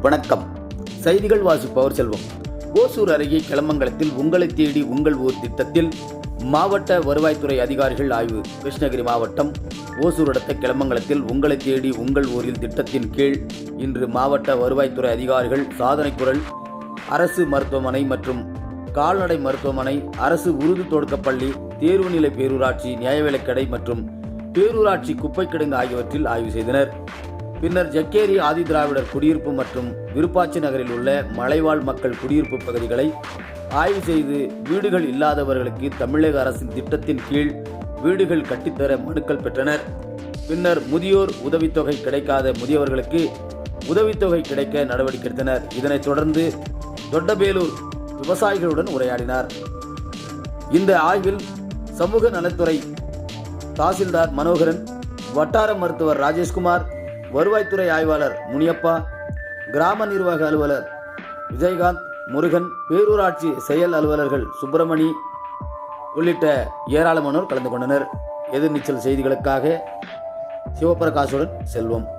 வணக்கம். செய்திகள் வாசிப்பவர் செல்வம். ஓசூர் அருகே கிளமங்கலத்தில் உங்களை தேடி உங்கள் ஊர் திட்டத்தில் மாவட்ட வருவாய்த்துறை அதிகாரிகள் ஆய்வு. கிருஷ்ணகிரி மாவட்டம் ஓசூர் அடுத்த கிளமங்கலத்தில் உங்களை தேடி உங்கள் ஊரில் திட்டத்தின் கீழ் இன்று மாவட்ட வருவாய்த்துறை அதிகாரிகள் சாதனை குரல் அரசு மருத்துவமனை மற்றும் கால்நடை மருத்துவமனை அரசு உருது தொடக்கப்பள்ளி தேர்வுநிலை பேரூராட்சி நியாயவிலைக்கடை மற்றும் பேரூராட்சி குப்பை கிடங்கு ஆகியவற்றில் ஆய்வு செய்தனர். பின்னர் ஜக்கேரி ஆதிதிராவிடர் குடியிருப்பு மற்றும் விருப்பாச்சி நகரில் உள்ள மலைவாழ் மக்கள் குடியிருப்பு பகுதிகளை ஆய்வு செய்து வீடுகள் இல்லாதவர்களுக்கு தமிழக அரசின் திட்டத்தின் கீழ் வீடுகள் கட்டித்தர மனுக்கள் பெற்றனர். பின்னர் முதியோர் உதவித்தொகை கிடைக்காத முதியவர்களுக்கு உதவித்தொகை கிடைக்க நடவடிக்கை எடுத்தனர். இதனைத் தொடர்ந்து தொட்டபேலூர் விவசாயிகளுடன் உரையாடினார். இந்த ஆய்வில் சமூக நலத்துறை தாசில்தார் மனோகரன் வட்டார மருத்துவர் ராஜேஷ்குமார் வருவாய்த்துறை ஆய்வாளர் முனியப்பா கிராம நிர்வாக அலுவலர் விஜயகாந்த் முருகன் பேரூராட்சி செயல் அலுவலர்கள் சுப்பிரமணி உள்ளிட்ட ஏராளமானோர் கலந்து கொண்டனர். எதிர்நீச்சல் செய்திகளுக்காக சிவபிரகாசுடன் செல்வம்.